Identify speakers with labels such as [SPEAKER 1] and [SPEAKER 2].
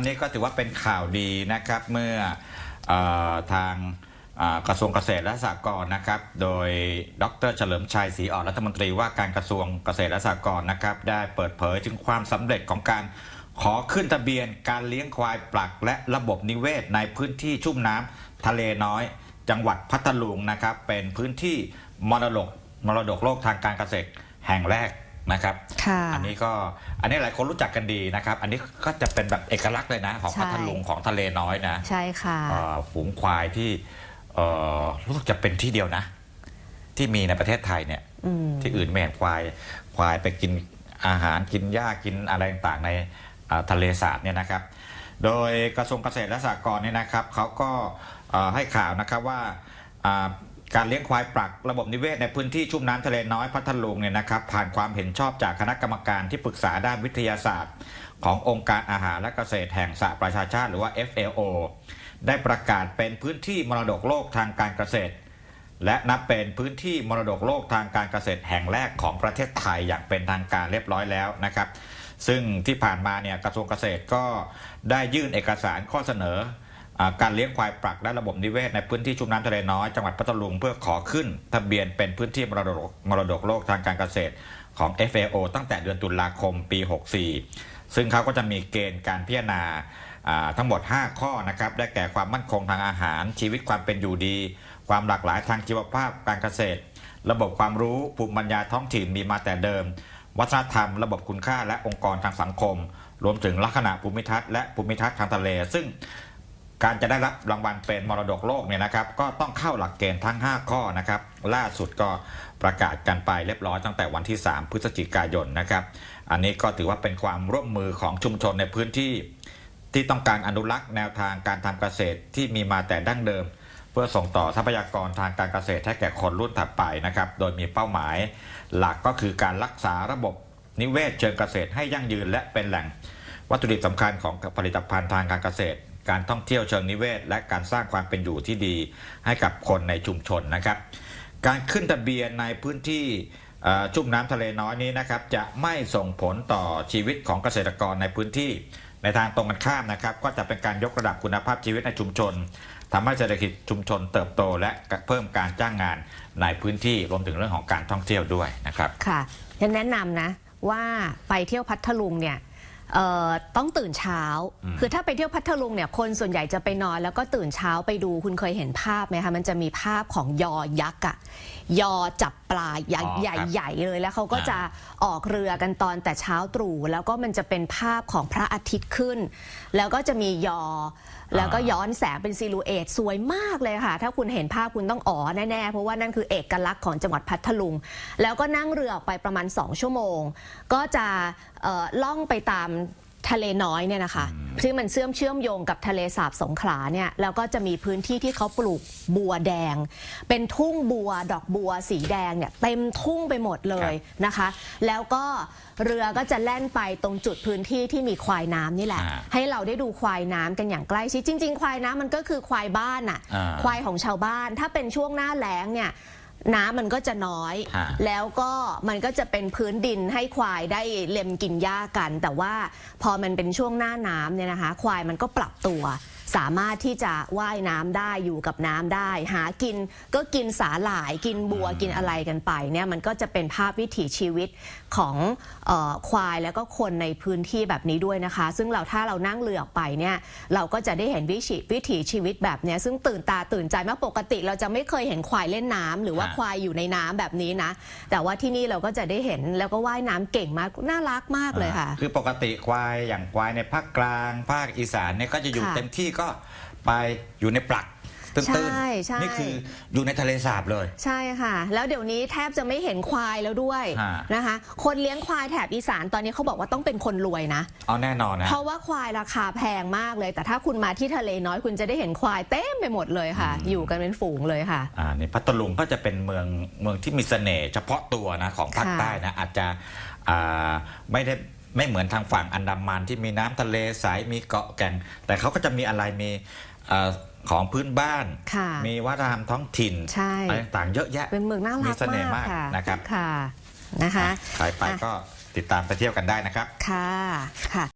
[SPEAKER 1] วันนี้ก็ถือว่าเป็นข่าวดีนะครับเมื่อออทางกระทรวงเกษตรและสหกรณ์นะครับ โดยดรเฉลิมชัยศรีอ่อนรัฐมนตรีว่าการกระทรวงเกษตรและสหกรณ์นะครับ ได้เปิดเผยถึงความสำเร็จของการขอขึ้นทะเบียนการเลี้ยงควายปลักและระบบนิเวศ ในพื้นที่ชุ่มน้ำทะเลน้อย จังหวัดพัทลุงนะครับ เป็นพื้นที่มรดกมรดกโลกทางการเกษตรแห่งแรก นะครับ
[SPEAKER 2] ค่ะ
[SPEAKER 1] อันนี้ก็อันนี้หลายคนรู้จักกันดีนะครับ อันนี้ก็จะเป็นแบบเอกลักษณ์เลยนะ ของ
[SPEAKER 2] ใช่
[SPEAKER 1] พัทลุงของทะเลน้อยนะ
[SPEAKER 2] ใช่ค่ะ
[SPEAKER 1] เอ่อฝูงควายที่เอ่อรู้สึกจะเป็นที่เดียวนะ ที่มีในประเทศไทยเนี่ย
[SPEAKER 2] อืม
[SPEAKER 1] ที่อื่นไม่เห็นควาย ควายไปกินอาหารกินหญ้ากินอะไรต่างๆในอ่าทะเลสาบเนี่ยนะครับ โดยกระทรวงเกษตรและสหกรณ์เนี่ยนะครับเขาก็เอ่อให้ข่าวนะครับว่าอ่า การเลี้ยงควายปลักระบบนิเวศในพื้นที่ชุ่มน้ำทะเลน้อยพัทลุงเนี่ยนะครับ ผ่านความเห็นชอบจากคณะกรรมการที่ปรึกษาด้านวิทยาศาสตร์ ขององค์การอาหารและเกษตรแห่งสหประชาชาติหรือว่า FAO ได้ประกาศเป็นพื้นที่มรดกโลกทางการเกษตร และนับเป็นพื้นที่มรดกโลกทางการเกษตรแห่งแรกของประเทศไทยอย่างเป็นทางการเรียบร้อยแล้วนะครับ ซึ่งที่ผ่านมาเนี่ยกระทรวงเกษตรก็ได้ยื่นเอกสารข้อเสนอ การเลี้ยงควายปลักและระบบนิเวศ ในพื้นที่ชุ่มน้ำทะเลน้อยจังหวัดพัทลุงเพื่อขอขึ้น ทะเบียนเป็นพื้นที่มรดกมรดกโลกทางการเกษตรของ FAO ตั้งแต่เดือนตุลาคมปี 64 ซึ่งเขาก็จะมีเกณฑ์การพิจารณาอ่าทั้งหมด 5 ข้อนะครับ ได้แก่ความมั่นคงทางอาหาร ชีวิตความเป็นอยู่ดี ความหลากหลายทางชีวภาพการเกษตร ระบบความรู้ภูมิปัญญาท้องถิ่นมีมาแต่เดิม วัฒนธรรม ระบบคุณค่าและองค์กรทางสังคม รวมถึงลักษณะภูมิทัศน์และภูมิทัศน์ทางทะเล ซึ่ง การจะได้รับรางวัลเป็นมรดกโลกเนี่ยนะครับ ก็ต้องเข้าหลักเกณฑ์ทั้ง 5 ข้อนะครับ ล่าสุดก็ประกาศกันไปเรียบร้อยตั้งแต่วันที่ 3 พฤศจิกายนนะครับ อันนี้ก็ถือว่าเป็นความร่วมมือของชุมชนในพื้นที่ ที่ต้องการอนุรักษ์แนวทางการทำเกษตรที่มีมาแต่ดั้งเดิม เพื่อส่งต่อทรัพยากรทางการเกษตรให้แก่คนรุ่นถัดไปนะครับ โดยมีเป้าหมาย หลักก็คือการรักษาระบบนิเวศเชิงเกษตรให้ยั่งยืนและเป็นแหล่งวัตถุดิบสำคัญของผลิตภัณฑ์ทางการเกษตร การท่องเที่ยวเชิงนิเวศ และการสร้างความเป็นอยู่ที่ดีให้กับคนในชุมชนนะครับ การขึ้นทะเบียนในพื้นที่ชุ่มน้ำทะเลน้อยนี้นะครับ จะไม่ส่งผลต่อชีวิตของเกษตรกรในพื้นที่ ในทางตรงกันข้ามนะครับ ก็จะเป็นการยกระดับคุณภาพชีวิตในชุมชนทำให้เศรษฐกิจชุมชนเติบโต และเพิ่มการจ้างงานในพื้นที่รวมถึงเรื่องของการท่องเที่ยวด้วยนะครับ
[SPEAKER 2] ค่ะยังแนะนำนะว่าไปเที่ยวพัทลุงเนี่ย เอ่อต้องตื่นเช้า
[SPEAKER 1] อืม
[SPEAKER 2] คือถ้าไปเที่ยวพัทลุงเนี่ยคนส่วนใหญ่จะไปนอน แล้วก็ตื่นเช้าไปดูคุณเคยเห็นภาพไหมคะมันจะมีภาพของยอยักษ์อะยอจับปลาใหญ่
[SPEAKER 1] อ๋อ
[SPEAKER 2] ใหญ่
[SPEAKER 1] ครับ
[SPEAKER 2] ใหญ่เลย แล้วเขาก็
[SPEAKER 1] อ่า
[SPEAKER 2] จะออกเรือกันตอนแต่เช้าตรู่แล้วก็มันจะเป็นภาพของพระอาทิตย์ขึ้น แล้วก็จะมียอ แล้วก็ย้อนแสงเป็นซิลูเอตสวยมากเลยค่ะ ถ้าคุณเห็นภาพคุณต้องอ๋อแน่ๆ เพราะว่านั่นคือเอกลักษณ์ของจังหวัดพัทลุง แล้วก็นั่งเรือออกไปประมาณ 2 ชั่วโมง ก็จะเอ่อล่องไปตาม ทะเลน้อยเนี่ยนะคะซึ่งมันเชื่อมเชื่อมโยงกับทะเลสาบสงขลาเนี่ยแล้วก็จะมีพื้นที่ที่เขาปลูกบัวแดง เป็นทุ่งบัวดอกบัวสีแดงเนี่ยเต็มทุ่งไปหมดเลยนะคะ แล้วก็เรือก็จะแล่นไปตรงจุดพื้นที่ที่มีควายน้ำนี่แหละ
[SPEAKER 1] อ่า
[SPEAKER 2] ให้เราได้ดูควายน้ำกันอย่างใกล้ชิดจริง ๆ ควายน้ำมันก็คือควายบ้านน่ะ
[SPEAKER 1] อ่า
[SPEAKER 2] ควายของชาวบ้าน ถ้าเป็นช่วงหน้าแล้งเนี่ย น้ำมันก็จะน้อย
[SPEAKER 1] ฮะ
[SPEAKER 2] แล้วก็มันก็จะเป็นพื้นดินให้ควายได้เล็มกินหญ้ากัน แต่ว่าพอมันเป็นช่วงหน้าน้ำเนี่ยนะคะ ควายมันก็ปรับตัว สามารถที่จะว่ายน้ำได้อยู่กับน้ำได้ หากินก็กินสาหร่ายกินบัวกินอะไรกันไปเนี่ยมันก็จะเป็นภาพวิถีชีวิตของเออควายแล้วก็คนในพื้นที่แบบนี้ด้วยนะคะ ซึ่งเราถ้าเรานั่งเรือออกไปเนี่ยเราก็จะได้เห็นวิถีวิถีชีวิตแบบเนี้ยซึ่งตื่นตาตื่นใจมากปกติ เราจะไม่เคยเห็นควายเล่นน้ำหรือว่า
[SPEAKER 1] ฮะ
[SPEAKER 2] ควายอยู่ในน้ำแบบนี้นะ แต่ว่าที่นี่เราก็จะได้เห็นแล้วก็ว่ายน้ำเก่งมากน่ารักมากเลยค่ะ
[SPEAKER 1] คือปกติควายอย่างควายในภาคกลาง ภาคอีสานเนี่ยก็จะอยู่
[SPEAKER 2] ค่ะ
[SPEAKER 1] เต็มที่ก็ไปอยู่ในปลักตื้น
[SPEAKER 2] ใช่ใช่
[SPEAKER 1] ๆนี่คืออยู่ในทะเลสาบเลย
[SPEAKER 2] ใช่ค่ะ แล้วเดี๋ยวนี้แทบจะไม่เห็นควายแล้วด้วย
[SPEAKER 1] ฮะ
[SPEAKER 2] นะคะ คนเลี้ยงควายแถบอีสานตอนนี้เขาบอกว่าต้องเป็นคนรวยนะ
[SPEAKER 1] เอาแน่นอนนะ
[SPEAKER 2] เพราะว่าควายราคาแพงมากเลย แต่ถ้าคุณมาที่ทะเลน้อยคุณจะได้เห็นควายเต็มไปหมดเลยค่ะ
[SPEAKER 1] อืม
[SPEAKER 2] อยู่กันเป็นฝูงเลยค่ะ
[SPEAKER 1] อ่านี่พัทลุงก็จะเป็นเมืองเมืองที่มีเสน่ห์เฉพาะตัวนะของภาค
[SPEAKER 2] ค่ะ
[SPEAKER 1] ใต้นะอาจจะอ่าไม่ได้ ไม่เหมือนทางฝั่งอันดามันที่มีน้ำทะเลใสมีเกาะแก่ง แต่เขาก็จะมีอะไรมีเอ่อของพื้นบ้าน
[SPEAKER 2] ค่ะ
[SPEAKER 1] มีวัฒนธรรมท้องถิ่น
[SPEAKER 2] ใช่
[SPEAKER 1] อะไรต่างๆเยอะแยะ
[SPEAKER 2] เป็นเมืองน่ารั
[SPEAKER 1] มี
[SPEAKER 2] ก
[SPEAKER 1] เสน่ห์
[SPEAKER 2] มาก
[SPEAKER 1] มาก
[SPEAKER 2] ค่ะ
[SPEAKER 1] นะครับ
[SPEAKER 2] ค่ะนะคะ
[SPEAKER 1] ใครไปก็ติดตามไปเที่ยวกันได้นะครับ
[SPEAKER 2] ค่ะค่ะ